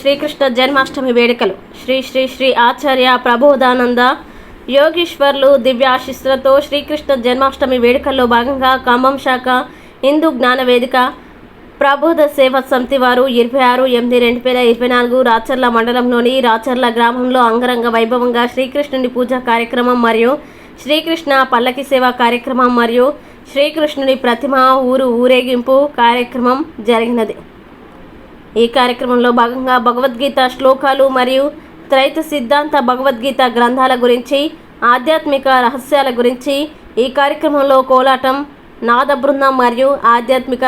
శ్రీకృష్ణ జన్మాష్టమి వేడుకలు. శ్రీ శ్రీ శ్రీ ఆచార్య ప్రబోధానంద యోగీశ్వర్లు దివ్యాశిస్సులతో శ్రీకృష్ణ జన్మాష్టమి వేడుకల్లో భాగంగా ఖమ్మం శాఖ హిందూ జ్ఞాన వేదిక ప్రబోధ సేవ సమితి వారు ఇరవై ఆరు ఎనిమిది రెండు వేల ఇరవై నాలుగు రాచర్ల మండలంలోని రాచర్ల గ్రామంలో అంగరంగ వైభవంగా శ్రీకృష్ణుని పూజా కార్యక్రమం మరియు శ్రీకృష్ణ పల్లకి సేవ కార్యక్రమం మరియు శ్రీకృష్ణుని ప్రతిమ ఊరు ఊరేగింపు కార్యక్రమం జరిగినది. ఈ కార్యక్రమంలో భాగంగా భగవద్గీత శ్లోకాలు మరియు త్రైత సిద్ధాంత భగవద్గీత గ్రంథాల గురించి ఆధ్యాత్మిక రహస్యాల గురించి ఈ కార్యక్రమంలో కోలాటం నాద బృందం మరియు ఆధ్యాత్మిక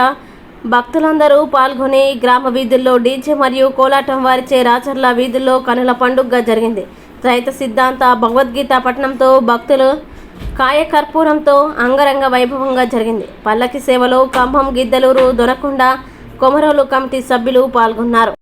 భక్తులందరూ పాల్గొని గ్రామ వీధుల్లో డీజే మరియు కోలాటం వారిచే రాచర్ల వీధుల్లో కనుల పండుగ జరిగింది. త్రైత సిద్ధాంత భగవద్గీత పఠనంతో భక్తులు కాయకర్పూరంతో అంగరంగ వైభవంగా జరిగింది. పల్లకి సేవలో కంభం గిద్దలూరు దొనకొండ కొమరోలు కమిటీ సభ్యులు పాల్గొన్నారు